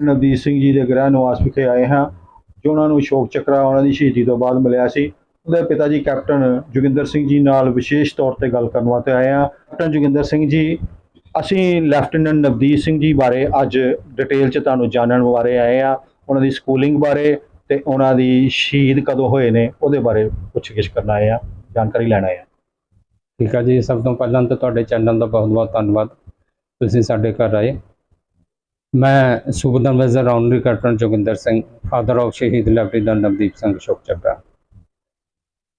ਨਵਦੀਪ ਸਿੰਘ ਜੀ ਦੇ ਗ੍ਰਹਿ ਨਿਵਾਸ ਵਿਖੇ ਆਏ ਹਾਂ, ਜੋ ਉਹਨਾਂ ਨੂੰ ਸ਼ੋਕ ਚੱਕਰਾ ਉਹਨਾਂ ਦੀ ਸ਼ਹੀਦੀ ਤੋਂ ਬਾਅਦ ਮਿਲਿਆ ਸੀ। ਉਹਦੇ ਪਿਤਾ ਜੀ ਕੈਪਟਨ ਜੋਗਿੰਦਰ ਸਿੰਘ ਜੀ ਨਾਲ ਵਿਸ਼ੇਸ਼ ਤੌਰ ਤੇ ਗੱਲ ਕਰਨ ਵਾਸਤੇ ਆਏ ਹਾਂ। ਕੈਪਟਨ ਜੋਗਿੰਦਰ ਸਿੰਘ ਜੀ, ਅਸੀਂ ਲੈਫਟੀਨੈਂਟ ਨਵਦੀਪ ਸਿੰਘ ਜੀ ਬਾਰੇ ਅੱਜ ਡਿਟੇਲ 'ਚ ਤੁਹਾਨੂੰ ਜਾਣਨ ਬਾਰੇ ਆਏ ਆ ਉਹਨਾਂ ਦੀ ਸਕੂਲਿੰਗ ਬਾਰੇ ਤੇ ਉਹਨਾਂ ਦੀ ਸ਼ਹੀਦ ਕਦੋਂ ਹੋਏ ਨੇ, ਉਹਦੇ ਬਾਰੇ ਪੁੱਛਗਿੱਛ ਕਰਨ ਆਏ ਆ ਜਾਣਕਾਰੀ ਲੈਣ ਆਏ ਆ ਠੀਕ ਆ ਜੀ, ਸਭ ਤੋਂ ਪਹਿਲਾਂ ਤਾਂ ਤੁਹਾਡੇ ਚੈਨਲ ਦਾ ਬਹੁਤ-ਬਹੁਤ ਧੰਨਵਾਦ। ਤੁਸੀਂ ਸਾਡੇ ਘਰ ਆਏ। ਮੈਂ Subedar major honorary captain Joginder Singh father of ਸ਼ਹੀਦ ਲੈਫਟੀਨੈਂਟ ਨਵਦੀਪ ਸਿੰਘ ਸ਼ੋਕ ਚੱਕਰਾ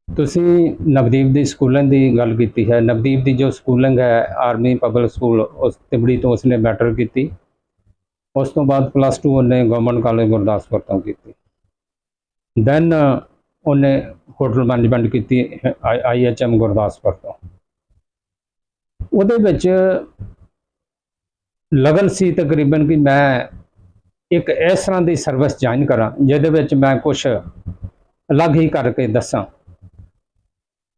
ਤੁਸੀਂ ਨਵਦੀਪ ਦੀ ਸਕੂਲਿੰਗ ਦੀ ਗੱਲ ਕੀਤੀ ਹੈ। ਨਵਦੀਪ ਦੀ ਜੋ ਸਕੂਲਿੰਗ ਹੈ ਆਰਮੀ ਪਬਲਿਕ ਸਕੂਲ ਉਸ ਤਿਬੜੀ ਤੋਂ ਉਸਨੇ ਮੈਟਰ ਕੀਤੀ। ਉਸ ਤੋਂ ਬਾਅਦ ਪਲੱਸ 2 ਉਹਨੇ ਗਵਰਨਮੈਂਟ ਕਾਲਜ ਗੁਰਦਾਸਪੁਰ ਤੋਂ ਕੀਤੀ। ਦੈਨ ਉਹਨੇ ਹੋਟਲ ਮੈਨੇਜਮੈਂਟ ਕੀਤੀ ਆਈਐਚਐਮ ਗੁਰਦਾਸਪੁਰ ਤੋਂ। ਉਹਦੇ ਵਿੱਚ ਲਗਨ ਸੀ ਤਕਰੀਬਨ ਕਿ ਮੈਂ ਇੱਕ ਇਸ ਤਰ੍ਹਾਂ ਦੀ ਸਰਵਿਸ ਜੁਆਇਨ ਕਰਾਂ, ਜਿਹਦੇ ਵਿੱਚ ਮੈਂ ਕੁਝ ਅਲੱਗ ਹੀ ਕਰਕੇ ਦੱਸਾਂ।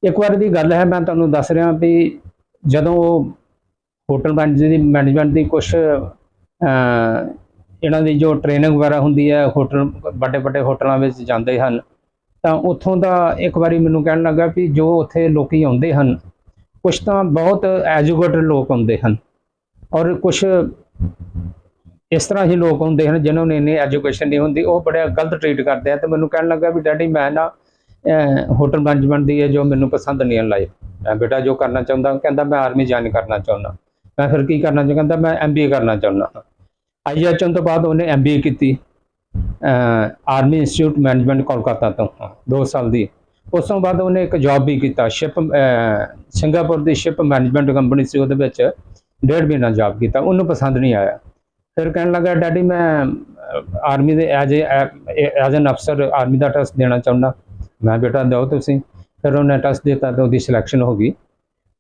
ਇੱਕ ਵਾਰ ਦੀ ਗੱਲ ਹੈ, ਮੈਂ ਤੁਹਾਨੂੰ ਦੱਸ ਰਿਹਾ ਵੀ ਜਦੋਂ ਹੋਟਲ ਮੈਨੇਜਮੈਂਟ ਦੀ ਕੁਝ ਇਹਨਾਂ ਦੀ ਜੋ ਟ੍ਰੇਨਿੰਗ ਵਗੈਰਾ ਹੁੰਦੀ ਹੈ, ਹੋਟਲ ਵੱਡੇ ਵੱਡੇ ਹੋਟਲਾਂ ਵਿੱਚ ਜਾਂਦੇ ਹਨ, ਤਾਂ ਉੱਥੋਂ ਦਾ ਇੱਕ ਵਾਰੀ ਮੈਨੂੰ ਕਹਿਣ ਲੱਗਾ ਵੀ ਜੋ ਉੱਥੇ ਲੋਕੀ ਆਉਂਦੇ ਹਨ ਕੁਝ ਤਾਂ ਬਹੁਤ ਐਜੂਕੇਟਡ ਲੋਕ ਆਉਂਦੇ ਹਨ। ਔਰ ਕੁਝ ਇਸ ਤਰ੍ਹਾਂ ਹੀ ਲੋਕ ਹੁੰਦੇ ਹਨ ਜਿਨ੍ਹਾਂ ਨੂੰ ਇੰਨੀ ਐਜੂਕੇਸ਼ਨ ਨਹੀਂ ਹੁੰਦੀ, ਉਹ ਬੜਾ ਗਲਤ ਟ੍ਰੀਟ ਕਰਦੇ ਆ ਤੇ ਮੈਨੂੰ ਕਹਿਣ ਲੱਗਾ ਵੀ ਡੈਡੀ ਮੈਂ ਨਾ ਹੋਟਲ ਮੈਨੇਜਮੈਂਟ ਦੀ ਹੈ ਜੋ ਮੈਨੂੰ ਪਸੰਦ ਨਹੀਂ ਹੈ ਲਾਈਫ ਮੈਂ ਬੇਟਾ ਜੋ ਕਰਨਾ ਚਾਹੁੰਦਾ, ਕਹਿੰਦਾ ਮੈਂ ਆਰਮੀ ਜੁਆਇਨ ਕਰਨਾ ਚਾਹੁੰਦਾ। ਮੈਂ ਫਿਰ ਕੀ ਕਰਨਾ ਚਾਹੁੰਦਾ, ਕਹਿੰਦਾ ਮੈਂ ਐਮਬੀਏ ਕਰਨਾ ਚਾਹੁੰਦਾ। ਆਈਐਚਐਮ ਤੋਂ ਬਾਅਦ ਉਹਨੇ ਐਮਬੀਏ ਕੀਤੀ ਆਰਮੀ ਇੰਸਟੀਚਿਊਟ ਮੈਨੇਜਮੈਂਟ ਕੋਲਕਾਤਾ ਤੋਂ 2 ਸਾਲ ਦੀ। ਉਸ ਤੋਂ ਬਾਅਦ ਉਹਨੇ ਇੱਕ ਜੌਬ ਵੀ ਕੀਤਾ ਸ਼ਿਪ ਸਿੰਗਾਪੁਰ ਦੀ ਸ਼ਿਪ ਮੈਨੇਜਮੈਂਟ ਕੰਪਨੀ ਸੀ ਉਹਦੇ ਵਿੱਚ। ਡੇਢ ਮਹੀਨਾ ਜੌਬ ਕੀਤਾ ਉਹਨੂੰ ਪਸੰਦ ਨਹੀਂ ਆਇਆ। ਫਿਰ ਕਹਿਣ ਲੱਗਾ ਡੈਡੀ ਮੈਂ ਆਰਮੀ ਦੇ ਐਜ ਐਜ ਐਨ ਅਫਸਰ ਆਰਮੀ ਦਾ ਟੈਸਟ ਦੇਣਾ ਚਾਹੁੰਦਾ। ਮੈਂ ਬੇਟਾ ਦਿਓ ਤੁਸੀਂ। ਫਿਰ ਉਹਨੇ ਟੈਸਟ ਦਿੱਤਾ ਤੇ ਉਹਦੀ ਸਿਲੈਕਸ਼ਨ ਹੋ ਗਈ।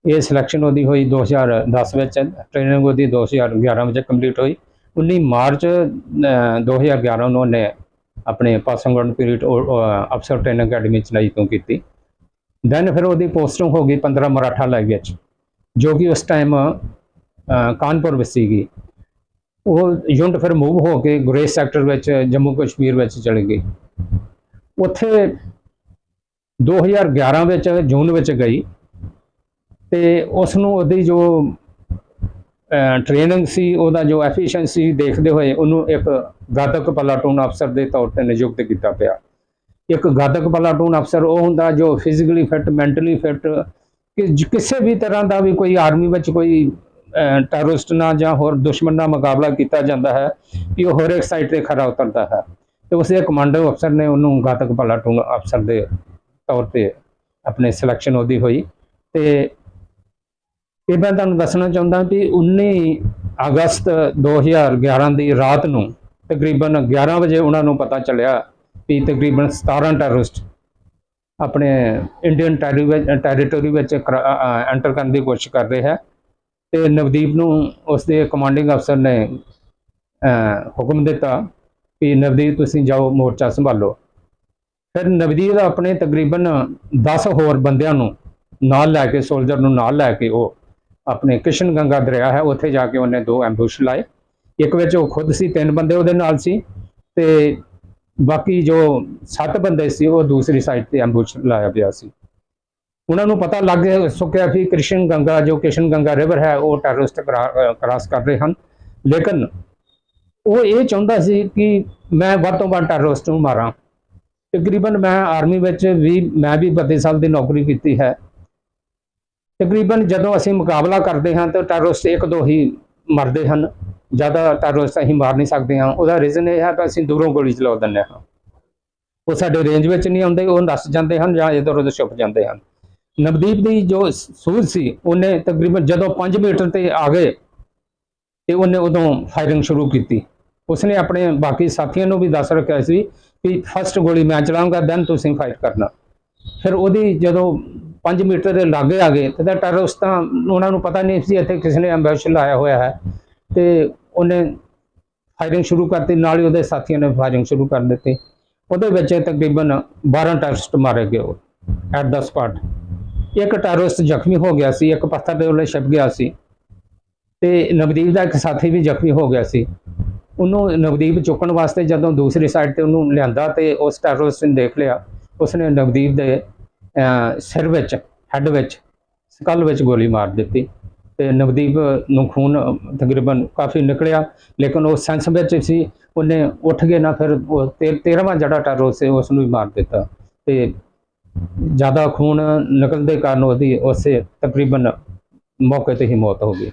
ਇਹ ਸਿਲੈਕਸ਼ਨ ਉਹਦੀ ਹੋਈ 2010 ਵਿੱਚ। ਟ੍ਰੇਨਿੰਗ ਉਹਦੀ 2011 ਵਿੱਚ ਕੰਪਲੀਟ ਹੋਈ। 19 ਮਾਰਚ ਅਹ, 2011 ਨੂੰ ਉਹਨੇ ਆਪਣੇ passing out period officer training academy Chennai ਤੋਂ ਕੀਤੀ। ਦੈਨ ਫਿਰ ਉਹਦੀ ਪੋਸਟਿੰਗ ਹੋ ਗਈ 15 ਮਰਾਠਾ ਲਾਈਵ ਵਿੱਚ ਜੋ ਕਿ ਉਸ ਟਾਈਮ ਕਾਨਪੁਰ ਵਿੱਚ ਸੀਗੀ। ਉਹ ਯੂਨਿਟ ਫਿਰ ਮੂਵ ਹੋ ਕੇ ਗੁਰੇਜ਼ ਸੈਕਟਰ ਵਿੱਚ, ਜੰਮੂ ਕਸ਼ਮੀਰ ਵਿੱਚ ਚਲੀ ਗਈ ਉੱਥੇ 2011 ਵਿੱਚ, ਜੂਨ ਵਿੱਚ ਗਈ ਤੇ ਉਸ ਨੂੰ ਉਹਦੀ ਜੋ ਟ੍ਰੇਨਿੰਗ ਸੀ, ਉਹਦਾ ਜੋ ਐਫੀਸ਼ੀਐਂਸੀ ਦੇਖਦੇ ਹੋਏ ਉਹਨੂੰ ਇੱਕ ਗਾਦਕ ਪਲਾਟੂਨ ਅਫਸਰ ਦੇ ਤੌਰ ਤੇ ਨਿਯੁਕਤ ਕੀਤਾ ਪਿਆ। ਇੱਕ ਗਾਦਕ ਪਲਾਟੂਨ ਅਫਸਰ ਉਹ ਹੁੰਦਾ ਜੋ ਫਿਜ਼ੀਕਲੀ ਫਿਟ ਮੈਂਟਲੀ ਫਿਟ ਕਿ ਕਿਸੇ ਵੀ ਤਰ੍ਹਾਂ ਦਾ ਵੀ ਕੋਈ ਆਰਮੀ ਵਿੱਚ ਕੋਈ ਟੈਰਰਿਸਟ ਨਾਲ ਜਾਂ ਹੋਰ ਦੁਸ਼ਮਣ ਨਾਲ ਮੁਕਾਬਲਾ ਕੀਤਾ ਜਾਂਦਾ ਹੈ ਕਿ ਉਹ ਹਰ ਇੱਕ ਸਾਈਡ ਤੇ ਖਰਾ ਉਤਰਦਾ ਹੈ। ਤੇ ਉਸੇ ਕਮਾਂਡੋ ਅਫਸਰ ਨੇ ਉਹਨੂੰ ਘਾਤਕ ਭਲਾ ਪਲਾਟੂਨ ਅਫਸਰ ਦੇ ਤੌਰ ਤੇ ਆਪਣੇ ਸਿਲੈਕਸ਼ਨ ਉਹਦੀ ਹੋਈ। ਤੇ ਇਹ ਮੈਂ ਤੁਹਾਨੂੰ ਦੱਸਣਾ ਚਾਹੁੰਦਾ ਕਿ 19 ਅਗਸਤ 2011 ਦੀ ਰਾਤ ਨੂੰ ਤਕਰੀਬਨ 11 ਵਜੇ ਉਹਨਾਂ ਨੂੰ ਪਤਾ ਚੱਲਿਆ ਵੀ ਤਕਰੀਬਨ 17 ਟੈਰਰਿਸਟ ਆਪਣੇ ਇੰਡੀਅਨ ਟੈਰੀਟਰੀ ਵਿੱਚ ਐਂਟਰ ਕਰਨ ਦੀ ਕੋਸ਼ਿਸ਼ ਕਰ ਰਹੇ ਹੈ। ਤੇ ਨਵਦੀਪ ਨੂੰ ਉਸ ਦੇ ਕਮਾਂਡਿੰਗ ਅਫਸਰ ਨੇ ਹੁਕਮ ਦਿੱਤਾ ਕਿ ਨਵਦੀਪ ਤੁਸੀਂ ਜਾਓ, ਮੋਰਚਾ ਸੰਭਾਲੋ। ਫਿਰ ਨਵਦੀਪ ਆਪਣੇ ਤਕਰੀਬਨ 10 ਹੋਰ ਬੰਦਿਆਂ ਨੂੰ ਨਾਲ ਲੈ ਕੇ ਸੋਲਜਰ ਨੂੰ ਨਾਲ ਲੈ ਕੇ ਉਹ ਆਪਣੇ ਕਿਸ਼ਨ ਗੰਗਾ ਦਰਿਆ ਹੈ, ਉੱਥੇ ਜਾ ਕੇ ਉਹਨੇ ਦੋ ਐਂਬੂਸ਼ ਲਾਏ। ਇੱਕ ਵਿੱਚ ਉਹ ਖੁਦ ਸੀ, ਤਿੰਨ ਬੰਦੇ ਉਹਦੇ ਨਾਲ ਸੀ ਤੇ ਬਾਕੀ ਜੋ ਸੱਤ ਬੰਦੇ ਸੀ, ਉਹ ਦੂਸਰੀ ਸਾਈਡ ਤੇ ਐਂਬੂਸ਼ ਲਾਇਆ ਪਿਆ ਸੀ। ਉਹਨਾਂ ਨੂੰ ਪਤਾ ਲੱਗ ਗਿਆ ਸੁੱਕਿਆ ਵੀ ਕ੍ਰਿਸ਼ਨ ਗੰਗਾ, ਜੋ ਕ੍ਰਿਸ਼ਨ ਗੰਗਾ ਰਿਵਰ ਹੈ, ਉਹ ਟੈਰਰਿਸਟ ਕ੍ਰਾਸ ਕਰ ਰਹੇ ਹਨ। ਲੇਕਿਨ ਉਹ ਇਹ ਚਾਹੁੰਦਾ ਸੀ ਕਿ ਮੈਂ ਵੱਧ ਤੋਂ ਵੱਧ ਟੈਰਰਿਸਟ ਨੂੰ ਮਾਰਾਂ। ਤਕਰੀਬਨ ਮੈਂ ਆਰਮੀ ਵਿੱਚ ਵੀ, ਮੈਂ ਵੀ 32 ਸਾਲ ਦੀ ਨੌਕਰੀ ਕੀਤੀ ਹੈ। ਤਕਰੀਬਨ ਜਦੋਂ ਅਸੀਂ ਮੁਕਾਬਲਾ ਕਰਦੇ ਹਾਂ, ਤਾਂ ਟੈਰਰਿਸਟ ਇੱਕ ਦੋ ਹੀ ਮਰਦੇ ਹਨ। ਜ਼ਿਆਦਾ ਟੈਰਰਿਸਟ ਅਸੀਂ ਮਾਰ ਨਹੀਂ ਸਕਦੇ ਹਾਂ। ਉਹਦਾ ਰੀਜ਼ਨ ਇਹ ਹੈ ਕਿ ਅਸੀਂ ਦੂਰੋਂ ਗੋਲੀ ਚਲਾ ਦਿੰਦੇ ਹਾਂ। ਉਹ ਸਾਡੇ ਰੇਂਜ ਵਿੱਚ ਨਹੀਂ ਆਉਂਦੇ, ਉਹ ਨੱਸ ਜਾਂਦੇ ਹਨ ਜਾਂ ਇੱਧਰ ਉੱਧਰ ਛੁਪ ਜਾਂਦੇ ਹਨ। ਨਵਦੀਪ ਦੀ ਜੋ ਸੂਝ ਸੀ, ਉਹਨੇ ਤਕਰੀਬਨ ਜਦੋਂ 5 ਮੀਟਰ ਤੇ ਆ ਗਏ ਤੇ ਉਹਨੇ ਉਦੋਂ ਫਾਇਰਿੰਗ ਸ਼ੁਰੂ ਕੀਤੀ। ਉਸਨੇ ਆਪਣੇ ਬਾਕੀ ਸਾਥੀਆਂ ਨੂੰ ਵੀ ਦੱਸ ਰੱਖਿਆ ਸੀ ਕਿ ਫਸਟ ਗੋਲੀ ਮੈਂ ਚਲਾਉਂਗਾ ਦੈਨ ਤੁਸੀਂ ਫਾਈਟ ਕਰਨਾ। ਫਿਰ ਉਹਦੀ ਜਦੋਂ 5 ਮੀਟਰ ਦੇ ਲਾਗੇ ਆ ਗਏ, ਤੇ ਟੈਰਰਿਸਟਾਂ ਉਹਨਾਂ ਨੂੰ ਪਤਾ ਨਹੀਂ ਸੀ ਇੱਥੇ ਕਿਸ ਨੇ ਐਂਬੈਸ਼ ਲਾਇਆ ਹੋਇਆ ਹੈ। ਤੇ ਉਹਨੇ ਫਾਇਰਿੰਗ ਸ਼ੁਰੂ ਕਰਤੀ, ਨਾਲ ਹੀ ਉਹਦੇ ਸਾਥੀਆਂ ਨੇ ਫਾਇਰਿੰਗ ਸ਼ੁਰੂ ਕਰ ਦਿੱਤੀ। ਉਹਦੇ ਵਿੱਚ ਤਕਰੀਬਨ 12 ਟੈਰਰਿਸਟ ਮਾਰੇ ਗਏ ਐਟ ਦਾ ਸਪਾਟ ਇੱਕ ਟੈਰਰਿਸਟ ਜ਼ਖਮੀ ਹੋ ਗਿਆ ਸੀ, ਇੱਕ ਪੱਥਰ ਦੇ ਉੱਤੇ ਛਿਪ ਗਿਆ ਸੀ ਤੇ ਨਵਦੀਪ ਦਾ ਇੱਕ ਸਾਥੀ ਵੀ ਜ਼ਖਮੀ ਹੋ ਗਿਆ ਸੀ। ਉਹਨੂੰ ਨਵਦੀਪ ਚੁੱਕਣ ਵਾਸਤੇ ਜਦੋਂ ਦੂਸਰੀ ਸਾਈਡ ਤੇ ਉਹਨੂੰ ਲਿਆਂਦਾ ਤੇ ਉਸ ਟੈਰਰਿਸਟ ਨੇ ਦੇਖ ਲਿਆ, ਉਸਨੇ ਨਵਦੀਪ ਦੇ ਸਿਰ ਵਿੱਚ ਹੈੱਡ ਵਿੱਚ ਸਕਲ ਵਿੱਚ ਗੋਲੀ ਮਾਰ ਦਿੱਤੀ ਤੇ ਨਵਦੀਪ ਨੂੰ ਖੂਨ ਤਕਰੀਬਨ ਕਾਫੀ ਨਿਕਲਿਆ, ਲੇਕਿਨ ਉਹ ਸੈਂਸ ਵਿੱਚ ਸੀ, ਉਹਨੇ ਉੱਠ ਕੇ ਨਾ ਫਿਰ ਉਹ 13ਵਾਂ ਜਿਹੜਾ ਟੈਰਰ ਸੀ ਉਸ ਨੂੰ ਵੀ ਮਾਰ ਦਿੱਤਾ ਤੇ ਜ਼ਿਆਦਾ ਖੂਨ ਨਿਕਲਣ ਦੇ ਕਾਰਨ ਉਹਦੀ ਉਸੇ ਤਕਰੀਬਨ ਮੌਕੇ ਤੇ ਹੀ ਮੌਤ ਹੋ ਗਈ।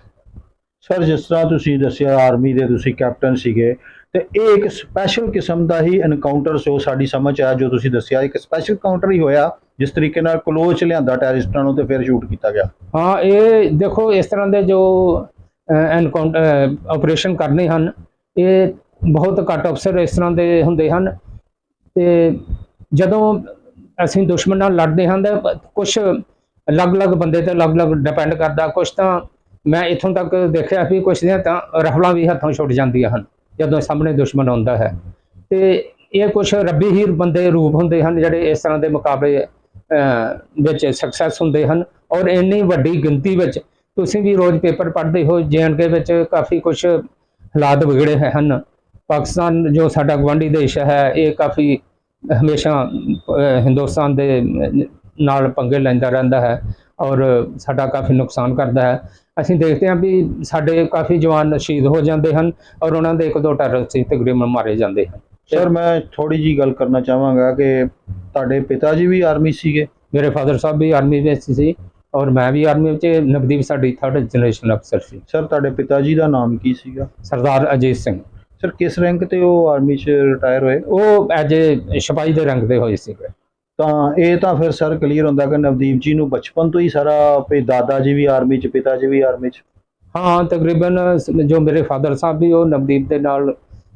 ਸਰ ਜਿਸ ਤਰ੍ਹਾਂ ਤੁਸੀਂ ਦੱਸਿਆ ਆਰਮੀ ਦੇ ਤੁਸੀਂ ਕੈਪਟਨ ਸੀਗੇ ਤੇ ਇਹ ਇੱਕ ਸਪੈਸ਼ਲ ਕਿਸਮ ਦਾ ਹੀ ਐਨਕਾਊਂਟਰ ਸੋ ਸਾਡੀ ਸਮਝ ਆ ਜੋ ਤੁਸੀਂ ਦੱਸਿਆ ਇੱਕ ਸਪੈਸ਼ਲ ਕਾਊਂਟਰ ਹੀ ਹੋਇਆ ਜਿਸ ਤਰੀਕੇ ਨਾਲ ਕਲੋਚ ਲਿਆਂਦਾ ਟੈਰਰਿਸਟਾਂ ਨੂੰ ਤੇ ਫਿਰ ਸ਼ੂਟ ਕੀਤਾ ਗਿਆ। ਹਾਂ ਇਹ ਦੇਖੋ ਇਸ ਤਰ੍ਹਾਂ ਦੇ ਜੋ ਐਨਕਾਊਂਟਰ ਆਪਰੇਸ਼ਨ ਕਰਨੇ ਹਨ ਇਹ ਬਹੁਤ ਘੱਟ ਅਫਸਰ ਇਸ ਤਰ੍ਹਾਂ ਦੇ ਹੁੰਦੇ ਹਨ ਤੇ ਜਦੋਂ ਅਸੀਂ ਦੁਸ਼ਮਣ ਨਾਲ ਲੜਦੇ ਹਾਂ ਤਾਂ ਕੁਝ ਅਲੱਗ-ਅਲੱਗ ਬੰਦੇ ਤੇ ਅਲੱਗ-ਅਲੱਗ ਡਿਪੈਂਡ ਕਰਦਾ। ਕੁਝ ਤਾਂ ਮੈਂ ਇੱਥੋਂ ਤੱਕ ਦੇਖਿਆ ਵੀ ਕੁਝ ਦੀਆਂ ਤਾਂ ਰਫਲਾਂ ਵੀ ਹੱਥੋਂ ਛੁੱਟ ਜਾਂਦੀਆਂ ਹਨ, ਜਦੋਂ ਸਾਹਮਣੇ ਦੁਸ਼ਮਣ ਆਉਂਦਾ ਹੈ। ਤੇ ਇਹ ਕੁਝ ਰੱਬੀ ਹੀਰ ਬੰਦੇ ਰੂਪ ਹੁੰਦੇ ਹਨ, ਜਿਹੜੇ ਇਸ ਤਰ੍ਹਾਂ ਦੇ ਮੁਕਾਬਲੇ ਵਿੱਚ ਸਕਸੈਸ ਹੁੰਦੇ ਹਨ। ਔਰ ਇੰਨੀ ਵੱਡੀ ਗਿਣਤੀ ਵਿੱਚ ਤੁਸੀਂ ਵੀ ਰੋਜ਼ ਪੇਪਰ ਪੜ੍ਹਦੇ ਹੋ ਜੇਐਨਕੇ ਵਿੱਚ ਕਾਫੀ ਕੁਝ ਹਾਲਾਤ ਵਿਗੜੇ ਹੋਏ ਹਨ। ਪਾਕਿਸਤਾਨ ਜੋ ਸਾਡਾ ਗਵਾਂਢੀ ਦੇਸ਼ ਹੈ, ਇਹ ਕਾਫੀ ਹਮੇਸ਼ਾ ਹਿੰਦੁਸਤਾਨ ਦੇ ਨਾਲ ਪੰਗੇ ਲੈਂਦਾ ਰਹਿੰਦਾ ਹੈ ਔਰ ਸਾਡਾ ਕਾਫੀ ਨੁਕਸਾਨ ਕਰਦਾ ਹੈ। ਅਸੀਂ ਦੇਖਦੇ ਹਾਂ ਵੀ ਸਾਡੇ ਕਾਫੀ ਜਵਾਨ ਸ਼ਹੀਦ ਹੋ ਜਾਂਦੇ ਹਨ ਔਰ ਉਹਨਾਂ ਦੇ ਇੱਕ ਦੋ ਟੈਰਰਿਸਟ ਤਕਰੀਬਨ ਮਾਰੇ ਜਾਂਦੇ ਹਨ। ਸਰ ਮੈਂ ਥੋੜੀ ਜੀ ਗੱਲ ਕਰਨਾ ਚਾਹਾਂਗਾ ਕਿ ਤੁਹਾਡੇ ਪਿਤਾ ਜੀ ਵੀ ਆਰਮੀ ਸੀਗੇ? ਮੇਰੇ ਫਾਦਰ ਸਾਹਿਬ ਵੀ ਆਰਮੀ ਵਿੱਚ ਸੀ ਔਰ ਮੈਂ ਵੀ ਆਰਮੀ ਵਿੱਚ ਨਵਦੀਪ ਸਾਡੀ ਥਰਡ ਜਨਰੇਸ਼ਨ ਅਫਸਰ ਸੀ। ਸਰ ਤੁਹਾਡੇ ਪਿਤਾ ਜੀ ਦਾ ਨਾਮ ਕੀ ਸੀਗਾ? ਸਰਦਾਰ ਅਜੀਤ ਸਿੰਘ। ਸਰ ਕਿਸ ਰੈਂਕ ਤੇ ਉਹ ਆਰਮੀ 'ਚ ਰਿਟਾਇਰ ਹੋਏ? ਉਹ ਐਜ ਏ ਸਿਪਾਹੀ ਦੇ ਰੰਗ ਦੇ ਹੋਏ ਸੀ। ਤਾਂ ਇਹ ਤਾਂ ਫਿਰ ਸਰ ਕਲੀਅਰ ਹੁੰਦਾ ਕਿ ਨਵਦੀਪ ਜੀ ਨੂੰ ਬਚਪਨ ਤੋਂ ਹੀ ਸਾਰਾ ਵੀ ਦਾਦਾ ਜੀ ਵੀ ਆਰਮੀ 'ਚ ਪਿਤਾ ਜੀ ਵੀ ਆਰਮੀ 'ਚ। ਹਾਂ ਤਕਰੀਬਨ ਜੋ ਮੇਰੇ ਫਾਦਰ ਸਾਹਿਬ ਵੀ ਉਹ ਨਵਦੀਪ ਦੇ ਨਾਲ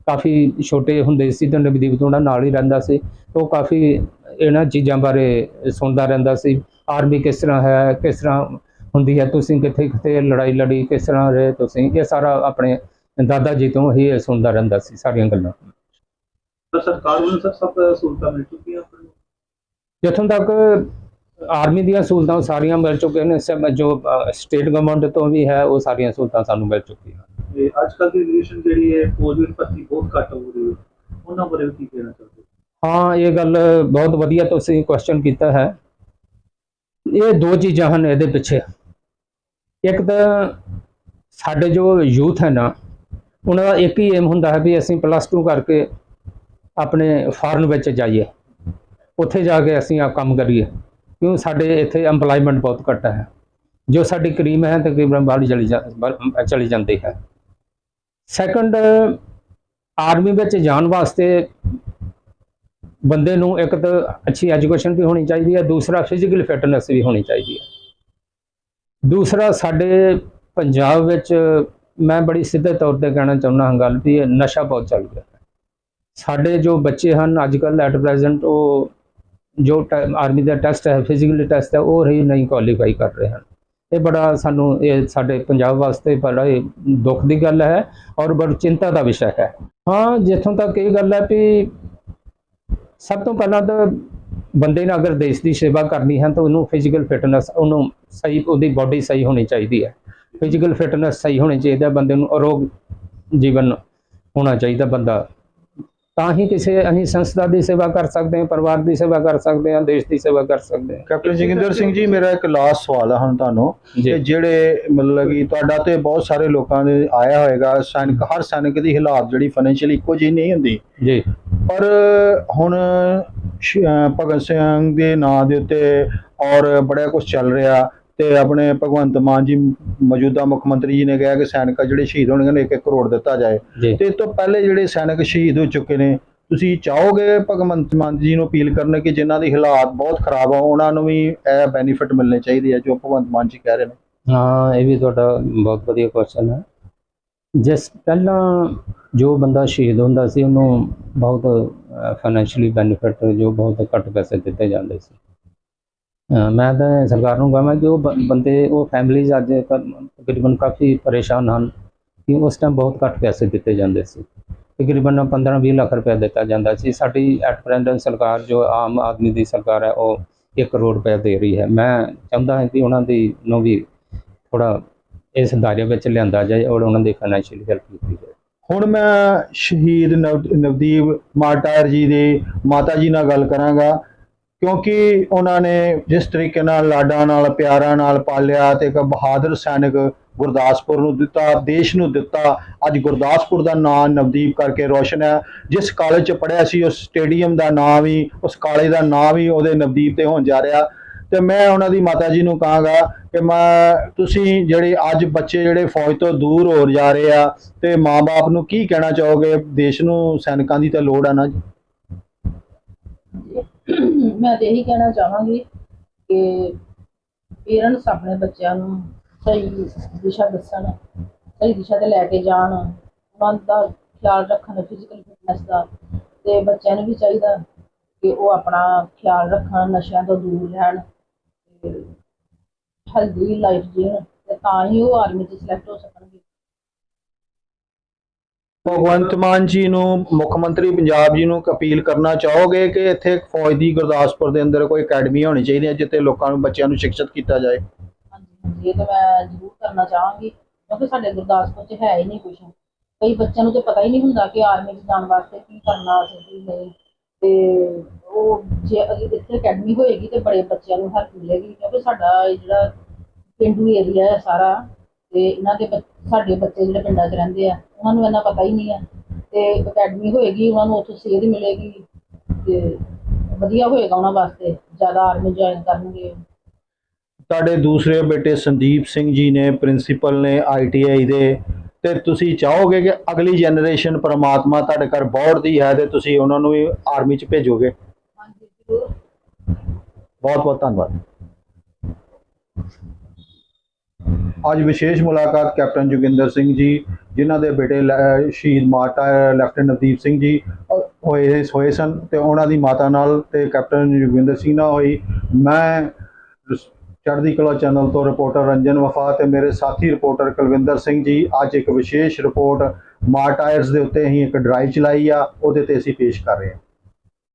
ਕਾਫੀ ਛੋਟੇ ਹੁੰਦੇ ਸੀ ਤੇ ਨਵਦੀਪ ਤੋਂ ਉਹਨਾਂ ਨਾਲ ਹੀ ਰਹਿੰਦਾ ਸੀ। ਉਹ ਕਾਫੀ ਇਹਨਾਂ ਚੀਜ਼ਾਂ ਬਾਰੇ ਸੁਣਦਾ ਰਹਿੰਦਾ ਸੀ। ਆਰਮੀ ਕਿਸ ਤਰ੍ਹਾਂ ਹੈ ਕਿਸ ਤਰ੍ਹਾਂ ਹੁੰਦੀ ਹੈ ਤੁਸੀਂ ਕਿੱਥੇ ਕਿੱਥੇ ਲੜਾਈ ਲੜੀ ਕਿਸ ਤਰ੍ਹਾਂ ਰਹੇ ਤੁਸੀਂ ਇਹ ਸਾਰਾ ਆਪਣੇ ਦਾਦਾ ਜੀ ਤੋਂ ਹੀ ਸੁਣਦਾ ਰਹਿੰਦਾ ਸੀ ਸਾਰੀਆਂ ਗੱਲਾਂ। ਤਾਂ ਸਰਕਾਰ ਵੱਲੋਂ ਸਰ ਸਭ ਸਹੂਲਤਾਂ ਮਿਲ ਚੁੱਕੀਆਂ ਜਿੱਥੋਂ ਤੱਕ ਆਰਮੀ ਦੀਆਂ ਸਹੂਲਤਾਂ ਸਾਰੀਆਂ ਮਿਲ ਚੁੱਕੀਆਂ ਨੇ ਸਭ ਜੋ ਸਟੇਟ ਗਵਰਨਮੈਂਟ ਤੋਂ ਵੀ ਹੈ ਉਹ ਸਾਰੀਆਂ ਸਹੂਲਤਾਂ ਸਾਨੂੰ ਮਿਲ ਚੁੱਕੀਆਂ ਤੇ ਅੱਜ ਕੱਲ੍ਹ ਦੀ ਜਨਰੇਸ਼ਨ ਜਿਹੜੀ ਹੈ ਫੌਜ ਵਿੱਚ ਭਰਤੀ ਬਹੁਤ ਘੱਟ ਹੋ ਰਹੀ ਹੈ। ਉਹਨਾਂ ਬਾਰੇ ਕੀ ਕਹਿਣਾ ਚਾਹੁੰਦੇ? ਹਾਂ ਇਹ ਗੱਲ ਬਹੁਤ ਵਧੀਆ ਤੁਸੀਂ ਕੁਐਸਚਨ ਕੀਤਾ ਹੈ। ਇਹ ਦੋ ਚੀਜ਼ਾਂ ਹਨ ਇਹਦੇ ਪਿੱਛੇ। ਇੱਕ ਤਾਂ ਸਾਡੇ ਜੋ ਯੂਥ ਹੈ ਨਾ ਉਹਨਾਂ ਦਾ ਇੱਕ ਹੀ ਏਮ ਹੁੰਦਾ ਹੈ ਵੀ ਅਸੀਂ ਪਲੱਸ 2 ਕਰਕੇ ਆਪਣੇ ਫਾਰਨ ਵਿੱਚ ਜਾਈਏ। ਉੱਥੇ ਜਾ ਕੇ ਅਸੀਂ ਆ ਕੰਮ ਕਰੀਏ। ਕਿਉਂ? ਸਾਡੇ ਇੱਥੇ EMPLOYMENT ਬਹੁਤ ਘੱਟ ਹੈ। ਜੋ ਸਾਡੀ ਕਰੀਮ ਹੈ, ਤਕਰੀਬਨ ਬਾਹਰ ਚਲੀ ਜਾ, ਬਾਹਰ ਚਲੀ ਜਾਂਦੀ ਹੈ। ਸੈਕੰਡ ਆਰਮੀ ਵਿੱਚ ਜਾਣ ਵਾਸਤੇ ਬੰਦੇ ਨੂੰ ਇੱਕ ਤਾਂ ਅੱਛੀ ਐਜੂਕੇਸ਼ਨ ਵੀ ਹੋਣੀ ਚਾਹੀਦੀ ਹੈ, ਦੂਸਰਾ ਫਿਜ਼ੀਕਲ ਫਿਟਨੈਸ ਵੀ ਹੋਣੀ ਚਾਹੀਦੀ ਹੈ। ਦੂਸਰਾ, ਸਾਡੇ ਪੰਜਾਬ ਵਿੱਚ ਮੈਂ ਬੜੀ ਸਿੱਧੇ ਤੌਰ ਤੇ ਕਹਿਣਾ ਚਾਹੁੰਦਾ ਹਾਂ ਗੱਲ ਵੀ ਇਹ ਨਸ਼ਾ ਬਹੁਤ ਚੱਲ ਗਿਆ ਸਾਡੇ ਜੋ ਬੱਚੇ ਹਨ ਅੱਜ ਕੱਲ੍ਹ ਐਟ ਪ੍ਰੈਜ਼ੈਂਟ ਉਹ ਜੋ ਆਰਮੀ ਦਾ ਟੈਸਟ ਹੈ ਫਿਜ਼ੀਕਲ ਟੈਸਟ ਹੈ, ਉਹ ਰਹੀ ਨਹੀਂ ਕੁਆਲੀਫਾਈ ਕਰ ਰਹੇ ਹਨ। ਇਹ ਬੜਾ ਸਾਨੂੰ ਇਹ ਸਾਡੇ ਪੰਜਾਬ ਵਾਸਤੇ ਬੜਾ ਹੀ ਦੁੱਖ ਦੀ ਗੱਲ ਹੈ ਔਰ ਬੜੀ ਚਿੰਤਾ ਦਾ ਵਿਸ਼ਾ ਹੈ। ਹਾਂ, ਜਿੱਥੋਂ ਤੱਕ ਇਹ ਗੱਲ ਹੈ ਵੀ ਸਭ ਤੋਂ ਪਹਿਲਾਂ ਤਾਂ ਬੰਦੇ ਨੇ ਅਗਰ ਦੇਸ਼ ਦੀ ਸੇਵਾ ਕਰਨੀ ਹੈ ਤਾਂ ਉਹਨੂੰ ਫਿਜ਼ੀਕਲ ਫਿਟਨੈਸ ਉਹਨੂੰ ਸਹੀ, ਉਹਦੀ ਬਾਡੀ ਸਹੀ ਹੋਣੀ ਚਾਹੀਦੀ ਹੈ। ਫਿਜ਼ੀਕਲ ਫਿਟਨੈਸ ਸਹੀ ਹੋਣੀ ਚਾਹੀਦੀ ਬੰਦੇ ਨੂੰ ਅਰੋਗ ਜੀਵਨ ਹੋਣਾ ਚਾਹੀਦਾ ਬੰਦਾ। ਤਾਂ ਹੀ ਕਿਸੇ ਅਸੀਂ ਸੰਸਥਾ ਦੀ ਸੇਵਾ ਕਰ ਸਕਦੇ ਹਾਂ ਪਰਿਵਾਰ ਦੀ ਸੇਵਾ ਕਰ ਸਕਦੇ ਹਾਂ ਦੇਸ਼ ਦੀ ਸੇਵਾ ਕਰ ਸਕਦੇ ਹਾਂ। ਕੈਪਟਨ ਜੋਗਿੰਦਰ ਸਿੰਘ ਜੀ ਮੇਰਾ ਇੱਕ ਲਾਸਟ ਸਵਾਲ ਹੈ ਹੁਣ ਤੁਹਾਨੂੰ। ਕਿ ਜਿਹੜੇ ਮਤਲਬ ਕਿ ਤੁਹਾਡਾ ਤੇ ਬਹੁਤ ਸਾਰੇ ਲੋਕਾਂ ਦੇ ਆਇਆ ਹੋਏਗਾ ਸੈਨਿਕ ਹਰ ਸੈਨਿਕ ਦੀ ਹਾਲਾਤ ਜਿਹੜੀ ਫਾਈਨੈਂਸ਼ੀਅਲੀ ਇੱਕੋ ਜਿਹੀ ਨਹੀਂ ਹੁੰਦੀ। ਜੀ। ਪਰ ਹੁਣ ਭਗਤ ਸਿੰਘ ਦੇ ਨਾਂ ਦੇ ਉੱਤੇ ਔਰ ਬੜਾ ਕੁਝ ਚੱਲ ਰਿਹਾ। ਤੇ ਆਪਣੇ ਭਗਵੰਤ ਮਾਨ ਜੀ ਮੌਜੂਦਾ ਮੁੱਖ ਮੰਤਰੀ ਜੀ ਨੇ ਕਿਹਾ ਕਿ ਸੈਨਿਕ ਜਿਹੜੇ ਸ਼ਹੀਦ ਹੋਣਗੇ ਨੂੰ 1 ਕਰੋੜ ਦਿੱਤਾ ਜਾਏ। ਤੇ ਇਸ ਤੋਂ ਪਹਿਲੇ ਜਿਹੜੇ ਸੈਨਿਕ ਸ਼ਹੀਦ ਹੋ ਚੁੱਕੇ ਨੇ ਤੁਸੀਂ ਚਾਹੋਗੇ ਭਗਵੰਤ ਮਾਨ ਜੀ ਨੂੰ ਅਪੀਲ ਕਰਨ ਕਿ ਜਿਨ੍ਹਾਂ ਦੀ ਹਾਲਾਤ ਬਹੁਤ ਖਰਾਬ ਆ ਉਹਨਾਂ ਨੂੰ ਵੀ ਇਹ ਬੈਨੀਫਿਟ ਮਿਲਣੇ ਚਾਹੀਦੇ ਆ ਜੋ ਭਗਵੰਤ ਮਾਨ ਜੀ ਕਹਿ ਰਹੇ ਨੇ? ਹਾਂ ਇਹ ਵੀ ਤੁਹਾਡਾ ਬਹੁਤ ਵਧੀਆ ਕੁਐਸਚਨ ਹੈ। ਜਿਸ ਪਹਿਲਾਂ ਜੋ ਬੰਦਾ ਸ਼ਹੀਦ ਹੁੰਦਾ ਸੀ ਉਹਨੂੰ ਬਹੁਤ ਫਾਈਨੈਂਸ਼ੀਅਲੀ ਬੈਨੀਫਿਟ ਜੋ ਬਹੁਤ ਘੱਟ ਪੈਸੇ ਦਿੱਤੇ ਜਾਂਦੇ ਸੀ। ਮੈਂ ਤਾਂ ਸਰਕਾਰ ਨੂੰ ਕਹਾਂਗਾ ਕਿ ਉਹ ਬ- ਬੰਦੇ, ਉਹ ਫੈਮਿਲੀਜ਼ ਅੱਜ ਤਕਰੀਬਨ ਕਾਫੀ ਪਰੇਸ਼ਾਨ ਹਨ ਕਿ ਉਸ ਟਾਈਮ ਬਹੁਤ ਘੱਟ ਪੈਸੇ ਦਿੱਤੇ ਜਾਂਦੇ ਸੀ। ਤਕਰੀਬਨ 15-20 ਲੱਖ ਰੁਪਏ ਦਿੱਤਾ ਜਾਂਦਾ ਸੀ। ਸਾਡੀ ਐਟ ਪ੍ਰੈਜ਼ੈਂਟ ਸਰਕਾਰ ਜੋ ਆਮ ਆਦਮੀ ਦੀ ਸਰਕਾਰ ਹੈ, ਉਹ 1 ਕਰੋੜ ਰੁਪਏ ਦੇ ਰਹੀ ਹੈ। ਮੈਂ ਚਾਹੁੰਦਾ ਹਾਂ ਕਿ ਉਹਨਾਂ ਦੀ ਨੂੰ ਵੀ ਥੋੜਾ ਇਸ ਦਾਇਰੇ ਵਿੱਚ ਲਿਆਂਦਾ ਜਾਏ ਔਰ ਉਹਨਾਂ ਦੀ ਫਾਈਨੈਂਸ਼ੀਅਲ ਹੈਲਪ ਕੀਤੀ ਜਾਏ। ਹੁਣ ਮੈਂ ਸ਼ਹੀਦ ਨਵ- ਨਵਦੀਪ ਮਾਟਾਰ ਜੀ ਦੇ ਮਾਤਾ ਜੀ ਨਾਲ ਗੱਲ ਕਰਾਂਗਾ। ਕਿਉਂਕਿ ਉਹਨਾਂ ਨੇ ਜਿਸ ਤਰੀਕੇ ਨਾਲ ਲਾਡਾਂ ਨਾਲ, ਪਿਆਰਾਂ ਨਾਲ ਪਾਲਿਆ ਤੇ ਇੱਕ ਬਹਾਦਰ ਸੈਨਿਕ ਗੁਰਦਾਸਪੁਰ ਨੂੰ ਦਿੱਤਾ, ਦੇਸ਼ ਨੂੰ ਦਿੱਤਾ। ਅੱਜ ਗੁਰਦਾਸਪੁਰ ਦਾ ਨਾਮ ਨਵਦੀਪ ਕਰਕੇ ਰੋਸ਼ਨ ਹੈ। ਜਿਸ ਕਾਲਜ ਚ ਪੜ੍ਹਿਆ ਸੀ, ਉਸ ਸਟੇਡੀਅਮ ਦਾ ਨਾਮ ਵੀ, ਉਸ ਕਾਲਜ ਦਾ ਨਾਮ ਵੀ ਉਹਦੇ ਨਵਦੀਪ ਤੇ ਹੋਣ ਜਾ ਰਿਹਾ। ਤੇ ਮੈਂ ਉਹਨਾਂ ਦੀ ਮਾਤਾ ਜੀ ਨੂੰ ਕਹਾਂਗਾ ਕਿ ਮੈਂ, ਤੁਸੀਂ ਜਿਹੜੇ ਅੱਜ ਬੱਚੇ ਜਿਹੜੇ ਫੌਜ ਤੋਂ ਦੂਰ ਹੋ ਜਾ ਰਹੇ ਆ, ਤੇ ਮਾਪੇ ਨੂੰ ਕੀ ਕਹਿਣਾ ਚਾਹੋਗੇ? ਦੇਸ਼ ਨੂੰ ਸੈਨਿਕਾਂ ਦੀ ਤਾਂ ਲੋੜ ਆ ਨਾ ਜੀ। ਮੈਂ ਤੇ ਇਹੀ ਕਹਿਣਾ ਚਾਹਾਂਗੀ ਕਿ ਪੇਰੈਂਟਸ ਆਪਣੇ ਬੱਚਿਆਂ ਨੂੰ ਸਹੀ ਦਿਸ਼ਾ ਦੱਸਣ, ਸਹੀ ਦਿਸ਼ਾ ਤੇ ਲੈ ਕੇ ਜਾਣ, ਉਹਨਾਂ ਦਾ ਖਿਆਲ ਰੱਖਣ ਫਿਜ਼ੀਕਲ ਫਿਟਨੈਸ ਦਾ ਤੇ ਬੱਚਿਆਂ ਨੂੰ ਵੀ ਚਾਹੀਦਾ ਕਿ ਉਹ ਆਪਣਾ ਖਿਆਲ ਰੱਖਣ, ਨਸ਼ਿਆਂ ਤੋਂ ਦੂਰ ਰਹਿਣ ਤੇ ਹੈਲਦੀ ਲਾਈਫ ਜੀਣ ਤੇ ਤਾਂ ਹੀ ਉਹ ਆਰਮੀ 'ਚ ਸਿਲੈਕਟ ਹੋ ਸਕਣ। ਭਗਵੰਤ ਮਾਨ ਜੀ ਨੂੰ, ਮੁੱਖ ਮੰਤਰੀ ਪੰਜਾਬ ਜੀ ਨੂੰ ਅਪੀਲ ਕਰਨਾ ਚਾਹੋਗੇ ਕਿ ਇੱਥੇ ਇੱਕ ਫੌਜ ਦੀ ਗੁਰਦਾਸਪੁਰ ਦੇ ਅੰਦਰ ਕੋਈ ਅਕੈਡਮੀ ਹੋਣੀ ਚਾਹੀਦੀ ਹੈ ਜਿੱਥੇ ਲੋਕਾਂ ਨੂੰ, ਬੱਚਿਆਂ ਨੂੰ ਸਿੱਖਿਅਤ ਕੀਤਾ ਜਾਏ? ਹਾਂਜੀ ਇਹ ਤਾਂ ਮੈਂ ਜ਼ਰੂਰ ਕਰਨਾ ਚਾਹਾਂਗੀ। ਕਿਉਂਕਿ ਸਾਡੇ ਗੁਰਦਾਸਪੁਰ 'ਚ ਹੈ ਹੀ ਨਹੀਂ ਕੁਛ। ਕਈ ਬੱਚਿਆਂ ਨੂੰ ਤਾਂ ਪਤਾ ਹੀ ਨਹੀਂ ਹੁੰਦਾ ਕਿ ਆਰਮੀ 'ਚ ਜਾਣ ਵਾਸਤੇ ਕੀ ਕਰਨਾ ਅਸੀਂ ਕੀ ਨਹੀਂ। ਤੇ ਉਹ ਜੇ ਅਗਰ ਇੱਥੇ ਅਕੈਡਮੀ ਹੋਏਗੀ ਤੇ ਬੜੇ ਬੱਚਿਆਂ ਨੂੰ ਹੈਲਪ ਮਿਲੇਗੀ, ਕਿਉਂਕਿ ਸਾਡਾ ਜਿਹੜਾ ਪਿੰਡੂ ਏਰੀਆ ਹੈ ਸਾਰਾ, ਤੇ ਇਹਨਾਂ ਦੇ ਸਾਡੇ ਬੱਚੇ ਜਿਹੜੇ ਪਿੰਡਾਂ 'ਚ ਰਹਿੰਦੇ ਆ ਉਹਨਾਂ ਨੂੰ ਇੰਨਾ ਪਤਾ ਹੀ ਨਹੀਂ ਹੈ ਤੇ ਅਕੈਡਮੀ ਹੋਏਗੀ ਉਹਨਾਂ ਨੂੰ ਉੱਥੋਂ ਸੇਧ ਮਿਲੇਗੀ ਤੇ ਵਧੀਆ ਹੋਏਗਾ ਉਹਨਾਂ ਵਾਸਤੇ ਜ਼ਿਆਦਾ ਆਰਮੀ ਜੁਆਇਨ ਕਰਨਗੇ। ਤੁਹਾਡੇ ਦੂਸਰੇ ਬੇਟੇ ਸੰਦੀਪ ਸਿੰਘ ਜੀ ਨੇ ਪ੍ਰਿੰਸੀਪਲ ਨੇ ਆਈਟੀਆਈ ਦੇ ਤੇ ਤੁਸੀਂ ਚਾਹੋਗੇ ਕਿ ਅਗਲੀ ਜਨਰੇਸ਼ਨ ਪਰਮਾਤਮਾ ਤੁਹਾਡੇ ਘਰ ਬੌੜਦੀ ਹੈ ਤੇ ਤੁਸੀਂ ਉਹਨਾਂ ਨੂੰ ਵੀ ਆਰਮੀ 'ਚ ਭੇਜੋਗੇ? ਹਾਂਜੀ ਜ਼ਰੂਰ। ਬਹੁਤ ਬਹੁਤ ਧੰਨਵਾਦ। ਅੱਜ ਵਿਸ਼ੇਸ਼ ਮੁਲਾਕਾਤ ਕੈਪਟਨ ਜੋਗਿੰਦਰ ਸਿੰਘ ਜੀ ਜਿਨ੍ਹਾਂ ਦੇ ਬੇਟੇ ਲੈ- ਸ਼ਹੀਦ ਮਾਤਾ ਲੈਫਟੀਨੈਂਟ ਨਵਦੀਪ ਸਿੰਘ ਜੀ ਹੋਏ ਹੋਏ ਸਨ ਤੇ ਉਹਨਾਂ ਦੀ ਮਾਤਾ ਨਾਲ ਤੇ ਕੈਪਟਨ ਜੋਗਿੰਦਰ ਸਿੰਘ ਨਾਲ ਹੋਈ। ਮੈਂ ਚੜ੍ਹਦੀ ਕਲਾ ਚੈਨਲ ਤੋਂ ਰਿਪੋਰਟਰ ਰੰਜਨ ਵਫਾ ਤੇ ਮੇਰੇ ਸਾਥੀ ਰਿਪੋਰਟਰ ਕੁਲਵਿੰਦਰ ਸਿੰਘ ਜੀ, ਅੱਜ ਇੱਕ ਵਿਸ਼ੇਸ਼ ਰਿਪੋਰਟ ਮਾਰਟਾਇਰਸ ਦੇ ਉੱਤੇ ਅਸੀਂ ਇੱਕ ਡਰਾਈਵ ਚਲਾਈ ਆ, ਉਹਦੇ ਤੇ ਅਸੀਂ ਪੇਸ਼ ਕਰ ਰਹੇ ਹਾਂ।